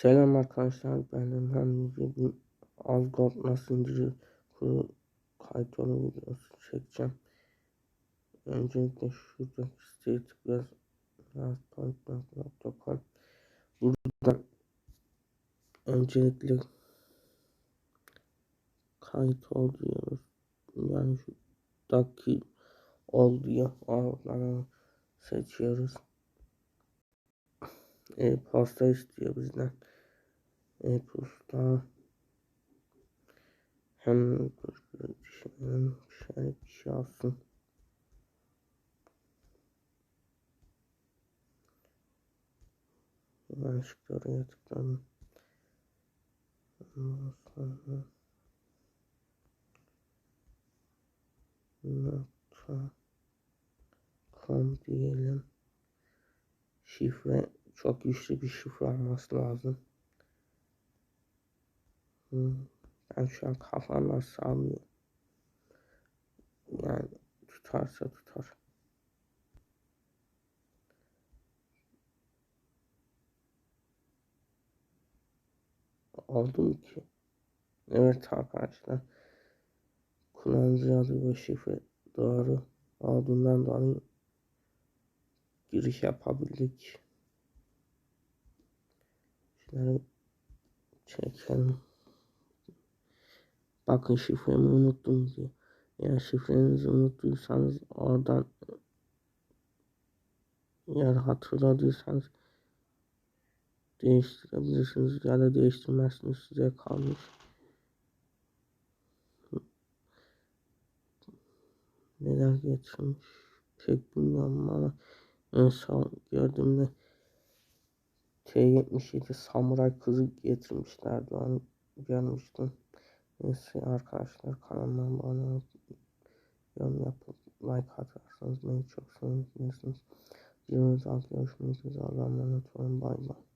Selam arkadaşlar ben Emre bir Algot nasıl indirilir kuru kayıt yolu videosu çekeceğim. Öncelikle şuradaki siteye tıklayacağız. Lastpoint.com Burada öncelikle kayıt ol diyoruz. Yani şuradaki ol diyor. Oradan seçiyoruz. E-posta istiyor bizden. E-posta hem düşünelim şöyle bir şey alsın. Yanlışlıkla oraya tıkladım. Sonra nokta com diyelim. Şifre çok güçlü bir şifre olması lazım. Ben şu an kafamdan sallıyorum. Yani tutarsa tutar. Oldu mu ki? Evet arkadaşlar. Kullanıcı adı ve şifre doğru olduğundan dolayı giriş yapabildik. Şunları çekelim. Bakın şifremi unuttum diyor. Eğer şifrenizi unuttuysanız oradan eğer hatırladıysanız değiştirebilirsiniz ya da değiştirmezsiniz size kalmış. Neler getirmiş pek bilmiyorum ama en son gördüğümde T77 samuray kızı getirmişlerdi onu görmüştüm. Neyse arkadaşlar kanalıma abone olup yorum yapıp like atarsanız beni çok sevinirsiniz. Videomuzda görüşmek üzere. Allah'a emanet olun. Bay bay.